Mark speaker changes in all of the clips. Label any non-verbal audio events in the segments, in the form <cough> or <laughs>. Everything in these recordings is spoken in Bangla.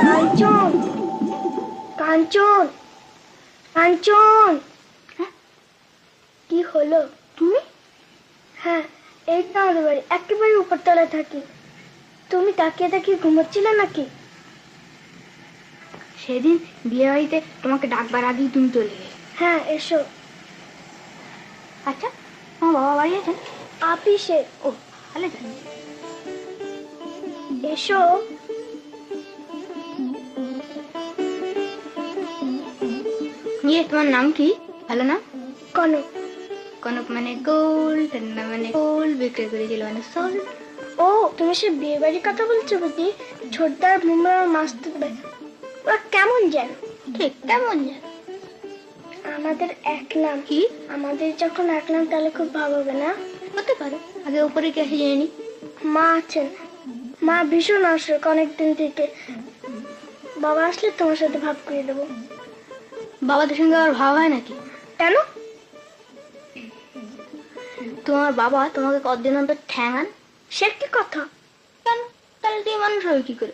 Speaker 1: কাঞ্চন কাঞ্চন কাঞ্চন। কি হলো? তুমি? হ্যাঁ এই তো আমাদের বাড়ি। একেবারে উপরতলায় থাকি। তুমি তাকিয়ে তাকিয়ে ঘুমোচ্ছিলে নাকি?
Speaker 2: সেদিন বিয়ে বাড়িতে তোমাকে ডাকবার আগেই তুমি চলে গেলে।
Speaker 1: হ্যাঁ এসো।
Speaker 2: আচ্ছা আমার বাবা বাড়ি আছেন?
Speaker 1: আপিসে
Speaker 2: ও তাহলে জানি
Speaker 1: এসো।
Speaker 2: ইয়ে তোমার নাম কি? ভালো নাম?
Speaker 1: কনক।
Speaker 2: কনক মানে গোল্ড ঠান্ডা মানে গোল বিক্রি করেছিল মানে সোল।
Speaker 1: ও তুমি সে বিয়ে বাড়ির কথা বলছো বুঝি? ছোটদার মুম্বাই মাস্ত ওরা কেমন যেন?
Speaker 2: ঠিক কেমন জানো
Speaker 1: আমাদের এক নাম।
Speaker 2: কি?
Speaker 1: আমাদের যখন এক নাম তাহলে খুব ভালো হবে না?
Speaker 2: হতে পারে। আগে উপরে আসে জেনে। নি
Speaker 1: মা আছেন। মা ভীষণ অসুখ অনেকদিন থেকে। বাবা আসলে তোমার সাথে ভাব করে দেবো।
Speaker 2: বাবাদের সঙ্গে আবার ভাব হয় নাকি?
Speaker 1: কেন?
Speaker 2: তোমার বাবা তোমাকে কতদিন অন্তর ঠ্যাঙান?
Speaker 1: সে কি কথা?
Speaker 2: কেন? তাহলে তুমি মানুষ হবে কি করে?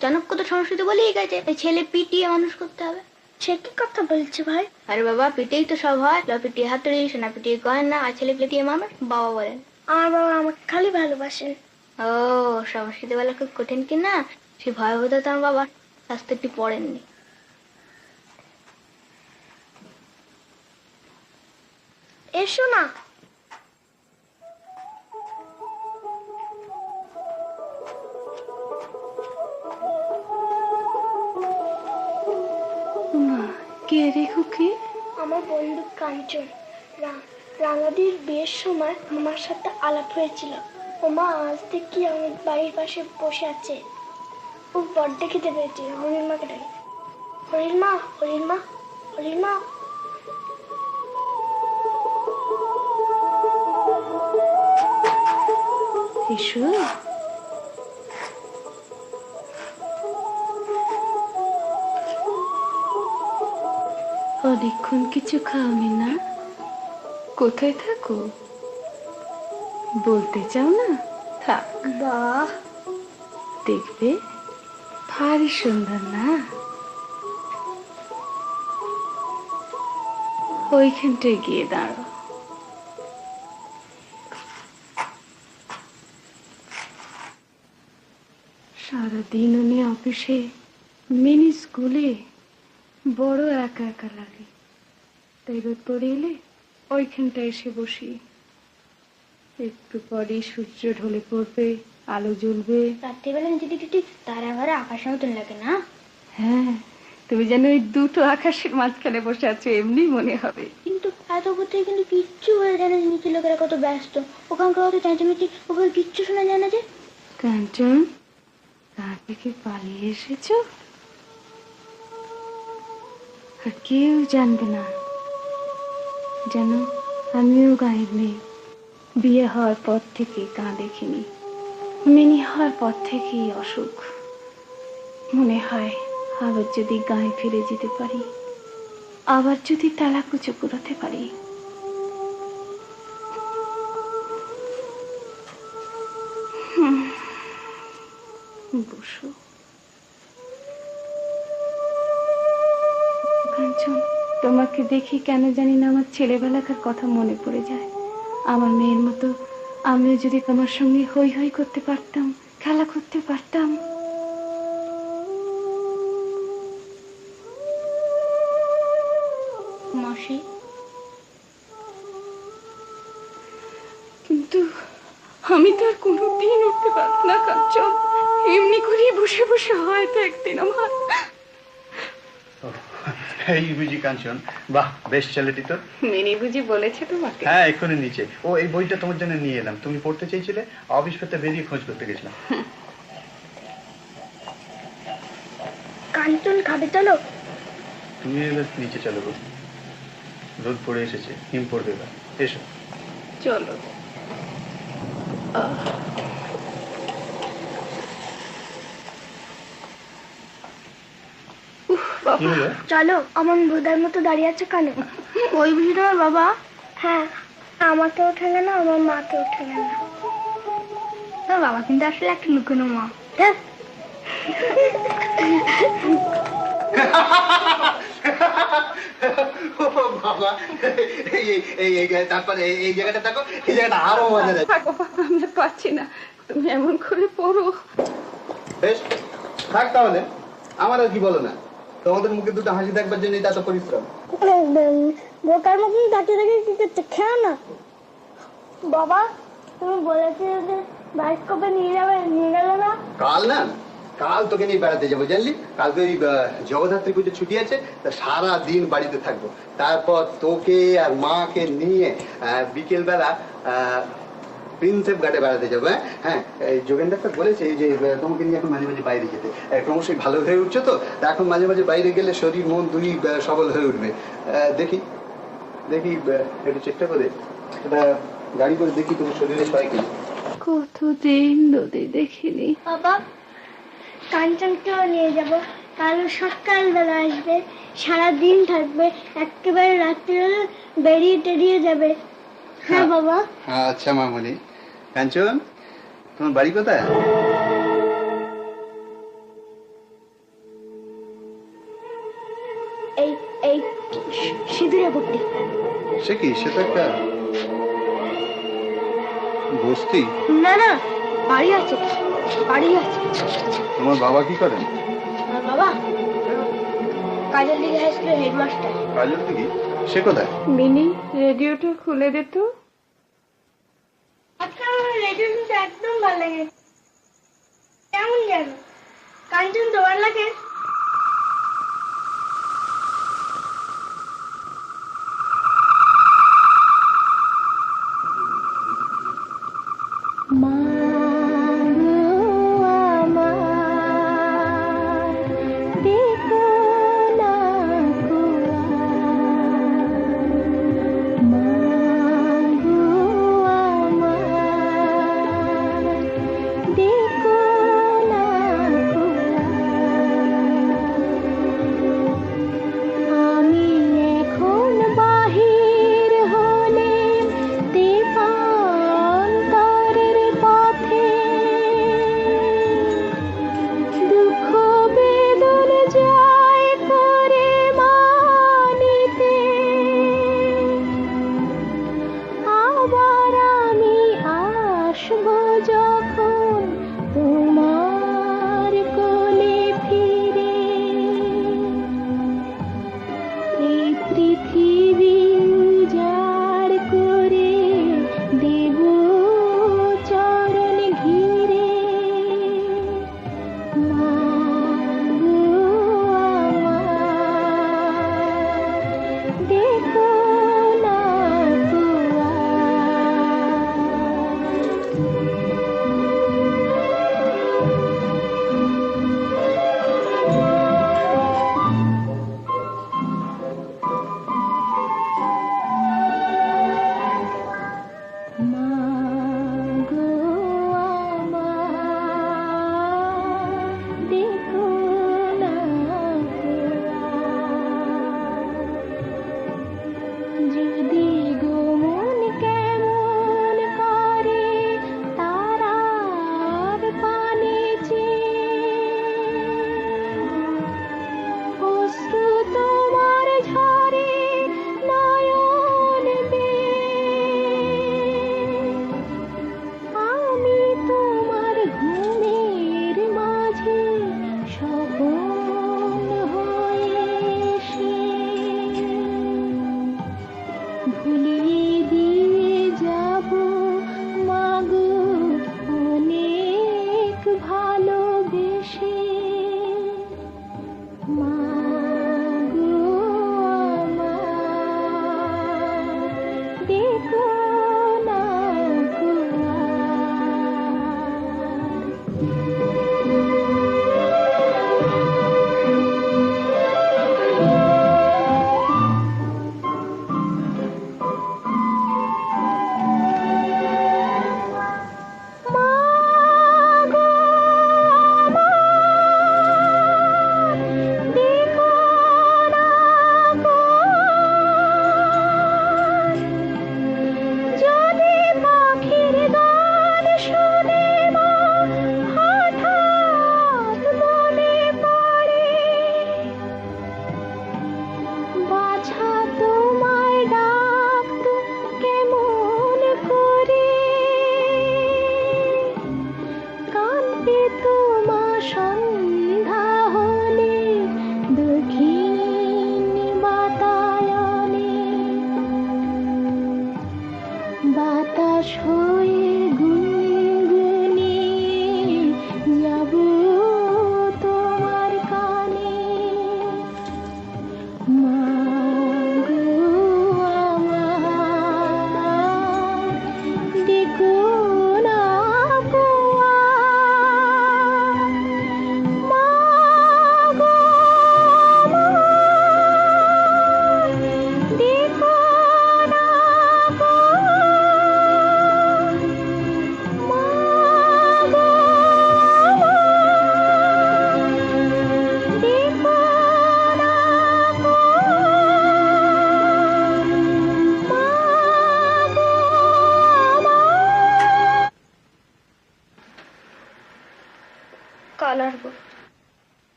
Speaker 2: চাণক্য তো সংস্কৃত বলেই গেছে ছেলে পিটিয়ে মানুষ করতে হবে।
Speaker 1: সে কি কথা বলছে ভাই?
Speaker 2: আরে বাবা পিটেই তো সব হয়। ল পিটিয়ে হাতুড়ি সোনা পিটি গয়না আর ছেলে পিটিয়ে মানুষ বাবা বলেন।
Speaker 1: আমার বাবা আমাকে খালি ভালোবাসেন।
Speaker 2: ও সংস্কৃতি বলা খুব কঠিন কি না? সে ভয়াবহ তো আমার বাবা শাস্ত্রটি পড়েননি।
Speaker 1: এসো না
Speaker 3: কে রে খুকি?
Speaker 1: আমার বন্ধু কাঞ্চন রাঙাদির বিয়ের সময় আমার সাথে আলাপ হয়েছিল। ও মা আজ দেখি আমার বাড়ির পাশে বসে আছে। ও বড্ডে খেতে পেয়েছে হরির মাকে ডাকে। হরির মা হরির মা হরির মা।
Speaker 3: এসো অনেকক্ষণ কিছু খাওনি না? কোথায় থাকো? বলতে চাও না? থাক।
Speaker 1: বাহ।
Speaker 3: দেখবে? ভারী সুন্দর না? ওইখানটায় গিয়ে দাঁড়ো সারাদিন উনি অফিসে মিনি স্কুলে বড় একা একা লাগে। তাই রোদ পড়ে এলে ওইখানটায় এসে বসি। একটু পরে সূর্য ঢলে পড়বে আলো জ্বলবে।
Speaker 2: রাত্রিবেলা যদি যদি তারা ঘরে আকাশের মতন লাগে না?
Speaker 3: হ্যাঁ তুমি যেন ওই দুটো আকাশের মাঝখানে বসে আছো এমনি মনে হবে।
Speaker 2: কিন্তু এত করতে কিন্তু কিচ্ছু হয়ে যায় না যে নিচে লোকেরা কত ব্যস্ত। ওখানকার অত চেঁচামেচি ওখানে কিচ্ছু শোনা যায় না যে।
Speaker 3: কাঞ্চন গা থেকে পালিয়ে এসেছ? আর কেউ জানবে না যেন আমিও গায়ের নেই। বিয়ে হওয়ার পর থেকে গা দেখিনি। মিনি হওয়ার পর থেকেই অসুখ। মনে হয় আবার যদি গায়ে ফিরে যেতে পারি, আবার যদি তালা কুচো কুড়াতে পারি বসো। কাঞ্চন তোমাকে দেখি কেন জানি না আমার ছেলেবেলাকার কথা মনে পড়ে যায়। আমার মেয়ের মতো আমিও যদি তোমার সঙ্গে হই হই করতে পারতাম খেলা করতে পারতাম।
Speaker 2: মাসি
Speaker 3: কিন্তু আমি তো আর কোনোদিন উঠতে পারব না কাঞ্চন। এমনি করেই বসে বসে হয়তো একদিন আমার
Speaker 4: এই বুঝি কাঞ্চন বাহ বেশ ছেলেটি তো।
Speaker 3: মিনি বুঝি বলেছে তোমাকে?
Speaker 4: হ্যাঁ এক্ষুনি নিচে। ও এই বইটা তোমার জন্য নিয়ে এলাম। তুমি পড়তে চেয়েছিলে অফিস পেতে বেরিয়ে খোঁজ করতে গেছিলাম।
Speaker 1: কাঞ্চন খাবে চলো।
Speaker 4: তুমি এবার নিচে চলো গো। রোদ পড়ে এসেছে হিম পড়বে এবার। এসো।
Speaker 3: চলো
Speaker 4: কি হলো
Speaker 1: চলো অমন ভোদার মতো দাঁড়িয়ে আছে কেন?
Speaker 2: ওই বুঝি তোমার বাবা।
Speaker 1: হ্যাঁ আমাকে ওঠালে না আমার মাকে ওঠালে না।
Speaker 2: আমার বাবা কিন্তু আসলে একটা লুকোনো মা।
Speaker 5: বাবা এই তারপরে জায়গাটা দেখো এই জায়গাটা আরও মজা
Speaker 3: থাকো না। তুমি এমন করে পড়ো।
Speaker 5: বেশ থাক তাহলে। আমার আর কি বলো না? তোমাদের মুখে দুটো হাসি দেখবার জন্য এত পরিশ্রম।
Speaker 1: বোকার মতন তাকিয়ে দেখে কি করছে? খেও না? বাবা তুমি বলেছিলে যে বায়োস্কোপে নিয়ে যাবে নিয়ে গেলে না?
Speaker 5: কাল না কাল তোকে নিয়ে বেড়াতে যাব জানলি? কালকে ওই জগদ্ধাত্রী পুজো ছুটি আছে তা সারা দিন বাড়িতে থাকব। তারপর তোকে আর মাকে নিয়ে বিকেল বেলা প্রিন্সেপ ঘাটে বেড়াতে যাব হ্যাঁ? হ্যাঁ এই যোগেন ডাক্তার বলেছে যে তোমাকে নিয়ে এখন মাঝে মাঝে বাইরে যেতে। ক্রমশই ভালো হয়ে উঠছো তো? এখন মাঝে মাঝে বাইরে গেলে শরীর মন দুই সবল হয়ে উঠবে। দেখি দেখি একটু চেষ্টা করে। এটা গাড়ি করে দেখি তোমার শরীরে ছয় কেজি
Speaker 3: কতদিন নদী দেখিনি।
Speaker 1: বাবা কাঞ্চনকেও নিয়ে যাব। কাল সকালবেলা আসবে সারা দিন থাকবে একেবারে রাত্রিবেলা বেরিয়ে টেরিয়ে যাবে। হ্যাঁ বাবা।
Speaker 5: আচ্ছা মামনি। কাঞ্চন তোমার বাড়ি কোথায়?
Speaker 1: এই এই সিঁদুরে
Speaker 5: সে কি? সে তো একটা বস্তি।
Speaker 1: না না বাড়ি আছে। বাড়ি আছে।
Speaker 5: তোমার বাবা কি করেন?
Speaker 1: বাবা কাজের দিকে হাই স্কুলের হেডমাস্টার।
Speaker 5: কাজল দিকে? সে কোথায়?
Speaker 3: মিনি রেডিওটা খুলে দে তো।
Speaker 1: আজকে আমার রেডিও শুনতে একদম ভালো লাগে। কেমন জানো কাঞ্চন তোমার লাগে? 说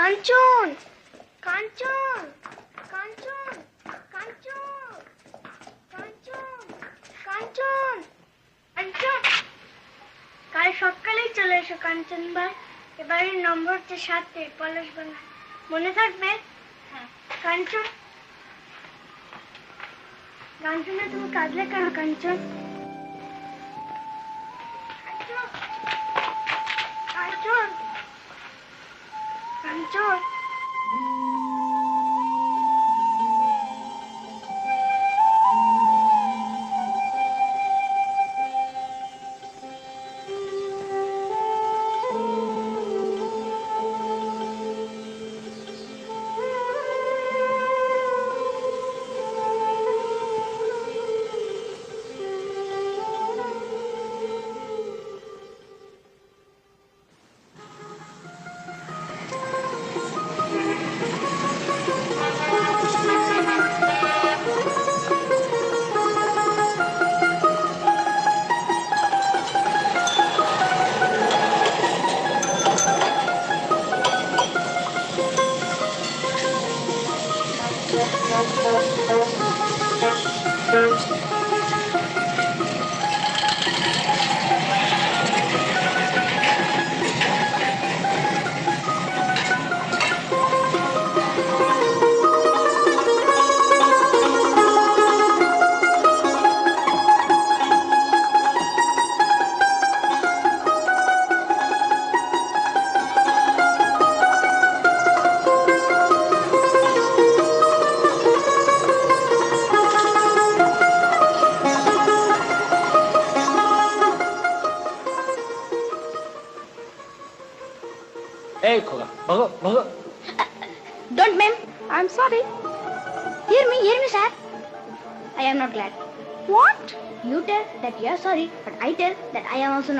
Speaker 1: কাঞ্চন কাঞ্চন কাঞ্চন কাঞ্চন কাঞ্চন কাঞ্চন কাঞ্চন। কাল সকালেই চলে এসো কাঞ্চন ভাই এবারের নম্বর হচ্ছে সাতে পলাশ বানা মনে থাকবে? হ্যাঁ। কাঞ্চন। কাঞ্চনা তুমি কাঁদলে কেন কাঞ্চন কাঞ্চন?
Speaker 2: George.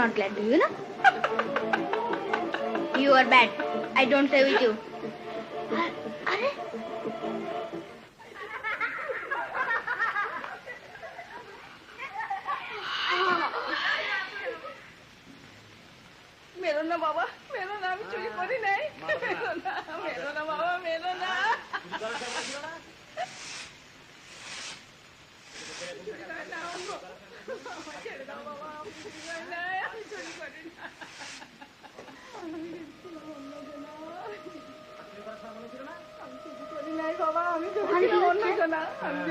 Speaker 2: not glad, do you know? you are bad. I don't play with you.
Speaker 3: મેરો ના બાબા મેરો નામ ચોરી કરી નહીં
Speaker 2: મેરો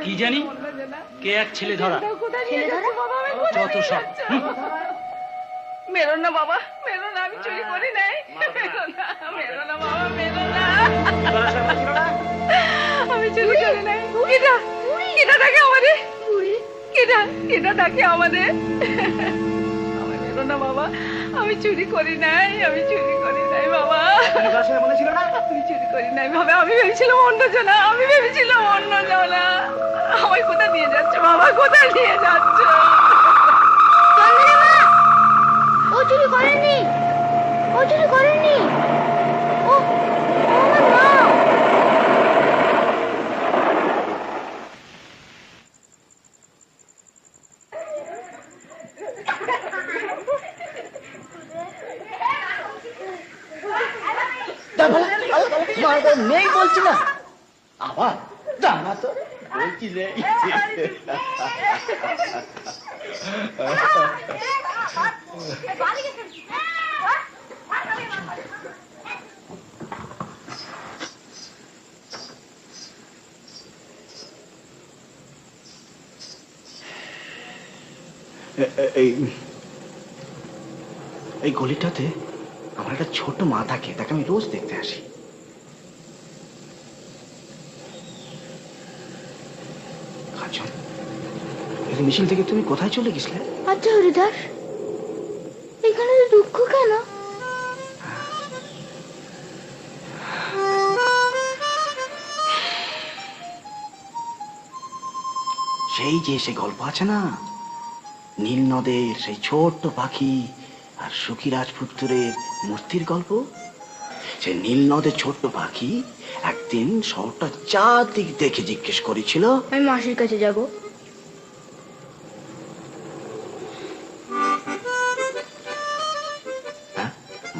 Speaker 2: কি
Speaker 3: জনা?
Speaker 6: কি এক ছেলে ধরা? যত সব।
Speaker 3: মেরো না বাবা, মেরো না, আমি চুরি করি নাই। মেরো না বাবা, মেরো না। আমি চুরি করি নাই। আমাদের। আমাদের। আমার মেরো না বাবা, আমি চুরি করি নাই, আমি চুরি নাই বাবা আমি চুরি করি নাই বাবা আমি ভেবেছিলাম অন্য জনা আমি ভেবেছিলাম অন্য জনা। আমায় কোথায় নিয়ে যাচ্ছে বাবা কোথায় নিয়ে যাচ্ছে?
Speaker 2: ও চুরি করেনি ও চুরি করেনি।
Speaker 7: এই এই গলিটাতে আমার একটা ছোট মা থাকে তাকে আমি রোজ দেখতে আসি। এই মিছিল থেকে তুমি কোথায় চলে গেছিলে?
Speaker 2: আচ্ছা হরিদাস এখানে দুঃখ কেন?
Speaker 7: সেই যে সে গল্প আছে না নীল নদের সেই ছোট্ট পাখি আর সুখী রাজপুত্রের মূর্তির গল্প? সে নীল নদের ছোট্ট পাখি একদিন শহরটা চারদিক দেখে জিজ্ঞেস করেছিল
Speaker 2: আমি মাসির কাছে যাব।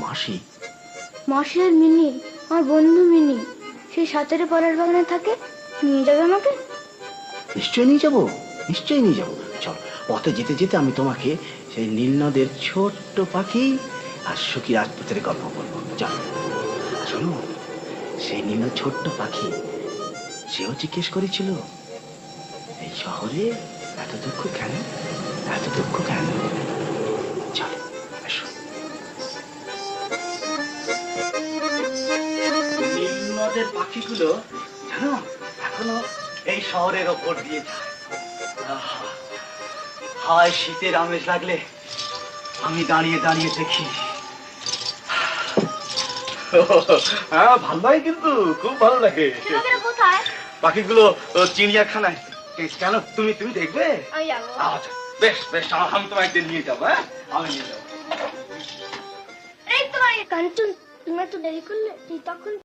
Speaker 7: মাসি
Speaker 2: মাসি আর মিনি আমার বন্ধু মিনি সেই সাঁতারে পরের বাগানে থাকে নিয়ে যাবে আমাকে?
Speaker 7: নিশ্চয়ই নিয়ে যাব নিশ্চয়ই নিয়ে যাব। চল পথে যেতে যেতে আমি তোমাকে সেই নীল নদের ছোট্ট পাখি আর সুখী রাজপুত্রের গল্প বলব। চল শোনো সেই নীল ছোট্ট পাখি সেও জিজ্ঞেস করেছিল এই শহরে এত দুঃখ কেন? এত দুঃখ কেন? পাখিগুলো জানো এখনও এই শহরের ওপর দিয়ে যায়। আহা, হায় শীতের আমেজ লাগলে আমি দাঁড়িয়ে দাঁড়িয়ে দেখি। <laughs> হ্যাঁ ভালো লাগে কিন্তু খুব ভালো লাগে। পাখিগুলো চিড়িয়াখানায়। কেন তুমি তুমি দেখবে? আচ্ছা বেশ বেশ আমি তোমায় একদিন নিয়ে যাব হ্যাঁ? আমি নিয়ে যাব।
Speaker 1: কাঞ্চন তুমি এত দেরি করলে তুই তখন